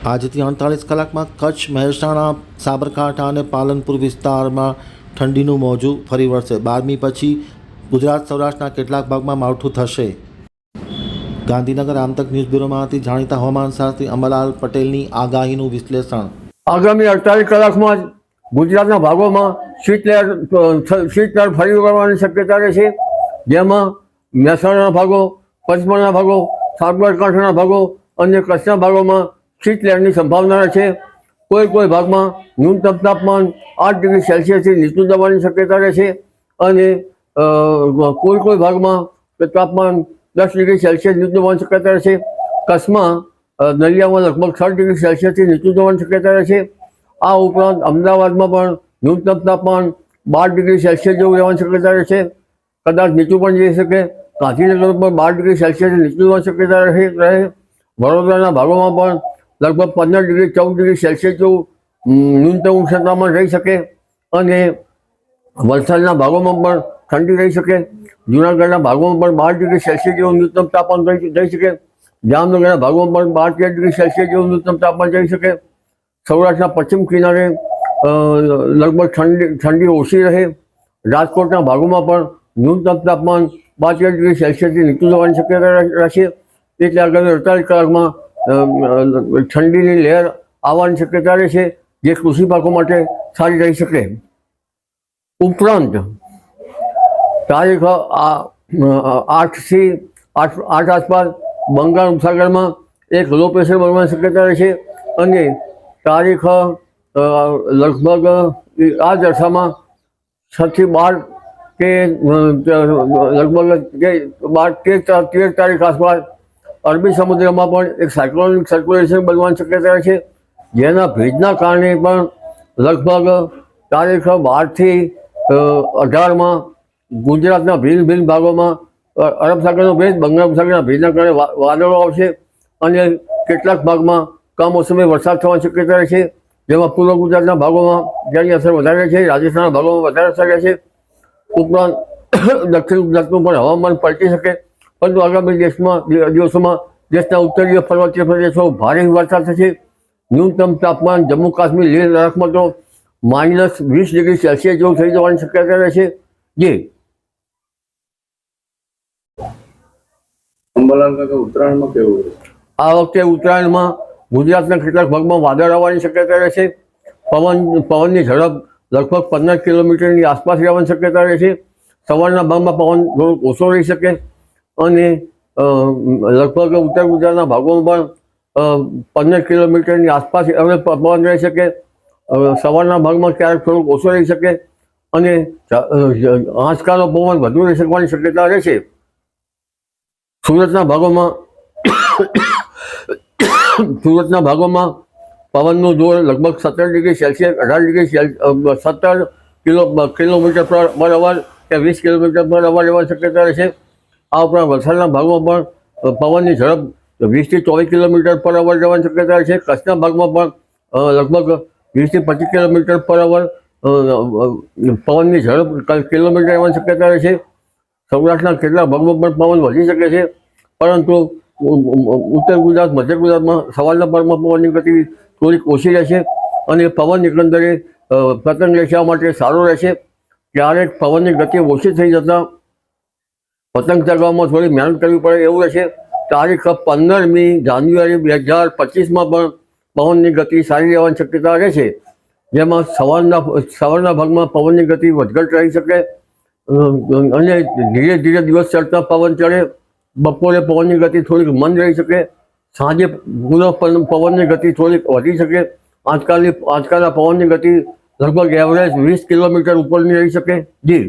આજથી અડતાલીસ કલાકમાં કચ્છ, મહેસાણા, સાબરકાંઠા અને પાલનપુર વિસ્તારમાં ઠંડીનું મોજું ફરી વળશે. બારમી પછી ગુજરાત સૌરાષ્ટ્રના કેટલાક ભાગમાં માવઠું થશે. ગાંધીનગર આમતક ન્યૂઝ બ્યુરોમાંથી જાણીતા હવામાન શાસ્ત્રી અમરલાલ પટેલની આગાહીનું વિશ્લેષણ. આગામી અડતાલીસ કલાકમાં ગુજરાતના ભાગોમાં શીતલહેર શીતલહેર ફરી વળવાની શક્યતા રહેશે જેમાં મહેસાણાના ભાગો, પંચમહાલના ભાગો, સાબરકાંઠાના ભાગો અને કચ્છના ભાગોમાં શીતલહેરની સંભાવના છે. કોઈ કોઈ ભાગમાં ન્યૂનતમ તાપમાન આઠ ડિગ્રી સેલ્સિયસથી નીચું દબાવવાની શક્યતા રહેશે અને કોઈ કોઈ ભાગમાં તાપમાન દસ ડિગ્રી સેલ્સિયસ નીચું દબાવવાની શક્યતા રહેશે કચ્છમાં નલિયામાં લગભગ છ ડિગ્રી સેલ્સિયસથી નીચું જવાની શક્યતા રહેશે આ ઉપરાંત અમદાવાદમાં પણ ન્યૂનતમ તાપમાન બાર ડિગ્રી સેલ્સિયસ જેવું રહેવાની શક્યતા રહેશે કદાચ નીચું પણ જઈ શકે. ગાંધીનગર પણ બાર ડિગ્રી સેલ્સિયસ નીચું જવાની શક્યતા રહે. વડોદરાના ભાગોમાં પણ લગભગ પંદર ડિગ્રી, ચૌદ ડિગ્રી સેલ્સિયસ જેવું ન્યૂનતમ ઉષ્ણતામાન રહી શકે અને વલસાડના ભાગોમાં પણ ઠંડી રહી શકે. જૂનાગઢના ભાગોમાં પણ બાર ડિગ્રી સેલ્સિયસ જેવું ન્યૂનતમ તાપમાન રહી શકે. જામનગરના ભાગોમાં પણ બાર તેર ડિગ્રી સેલ્સિયસ જેવું ન્યૂનતમ તાપમાન રહી શકે. સૌરાષ્ટ્રના પશ્ચિમ કિનારે લગભગ ઠંડી ઠંડી ઓછી રહે. રાજકોટના ભાગોમાં પણ ન્યૂનતમ તાપમાન બાર તેર ડિગ્રી સેલ્સિયસથી નીચું જવાની શક્યતા રહે- રહેશે. એટલે આગામી અડતાલીસ કલાકમાં ઠંડીની લહેર આવવાની શક્યતા રહેશે જે કૃષિ પાકો માટે સારી રહી શકે. ઉપરાંત તારીખ આઠથી આઠ આઠ આસપાસ બંગાળ ઉપસાગરમાં એક લો પ્રેશર બનવાની શક્યતા રહેશે અને તારીખ લગભગ આ દશામાં છથી બાર કે લગભગ બાર તેર તેર તારીખ આસપાસ અરબી સમુદ્રમાં પણ એક સાયક્લોનિક સર્ક્યુલેશન બનવાની શક્યતા છે. જેના ભેજના કારણે પણ લગભગ તારીખ બારથી અઢારમાં ગુજરાતના ભિન્ન ભિન્ન ભાગોમાં અરબ સાગરનો ભેજ, બંગાળ સાગરના ભેજના કારણે વાદળો આવશે અને કેટલાક ભાગમાં કમોસમી વરસાદ થવાની શક્યતા રહેશે જેમાં પૂર્વ ગુજરાતના ભાગોમાં જેની અસર વધારે છે, રાજસ્થાનના ભાગોમાં વધારે અસર રહેશે ઉપરાંત દક્ષિણ ગુજરાતનું પણ હવામાન પલટી શકે. પરંતુ આગામી દેશમાં દિવસોમાં દેશના ઉત્તરીય પર્વતીય પ્રદેશો ભારે વરસાદ થશે. ન્યૂનતમ તાપમાન જમ્મુ કાશ્મીર લેહ લડાખમાં તો માઇનસ વીસ ડિગ્રી સેલ્સિયસ જેવું થઈ જવાની શક્યતા રહેશે. જે. ઉત્તરાયણમાં કેવું આ વખતે ઉત્તરાયણમાં ગુજરાતના કેટલાક ભાગમાં વાદળ આવવાની શક્યતા રહેશે. પવન પવનની ઝડપ લગભગ પંદર કિલોમીટરની આસપાસ રહેવાની શક્યતા રહેશે. સવારના ભાગમાં પવન થોડોક ઓછો રહી શકે. અને લગભગ ઉત્તર ગુજરાતના ભાગોમાં પણ પંદર કિલોમીટરની આસપાસ હવે પવન રહી શકે સવારના ભાગમાં ક્યારેક થોડોક ઓછો રહી શકે અને આંચકાનો પવન વધુ રહી શકવાની શક્યતા રહેશે સુરતના ભાગોમાં સુરતના ભાગોમાં પવનનું જોર લગભગ સત્તર ડિગ્રી સેલ્સિયસ, અઢાર ડિગ્રી સત્તર કિલો, કિલોમીટર પર અવર કે વીસ કિલોમીટર પર અવર એવા શક્યતા રહેશે આ ઉપરાંત વલસાડના ભાગમાં પણ પવનની ઝડપ વીસથી ચોવીસ કિલોમીટર પર અવર જવાની શક્યતા રહેશે કચ્છના ભાગમાં પણ લગભગ વીસથી પચીસ કિલોમીટર પર અવર પવનની ઝડપ કિલોમીટર એવાની શક્યતા રહેશે સૌરાષ્ટ્રના કેટલાક ભાગમાં પણ પવન વધી શકે છે. પરંતુ ઉત્તર ગુજરાત, મધ્ય ગુજરાતમાં સવારના પરમાં પવનની ગતિ થોડીક ઓછી રહેશે અને પવન એકંદરે પતંગ રેખા માટે સારો રહેશે. ક્યારેક પવનની ગતિ ઓછી થઈ જતાં પતંગ ચગાવવામાં થોડી મહેનત કરવી પડે એવું રહેશે. તારીખ પંદરમી જાન્યુઆરી બે હજાર પચીસમાં પણ પવનની ગતિ સારી રહેવાની શક્યતા રહે છે. જેમાં સવારના સવારના ભાગમાં પવનની ગતિ વધઘટ રહી શકે. અને ધીરે ધીરે દિવસ ચડતા પવન ચડે. બપોરે પવનની ગતિ થોડીક મંદ રહી શકે. સાંજે પુનઃ, પવનની ગતિ થોડીક વધી શકે. આજકાલની, આજકાલના પવનની ગતિ લગભગ એવરેજ વીસ કિલોમીટર ઉપરની રહી શકે. જી.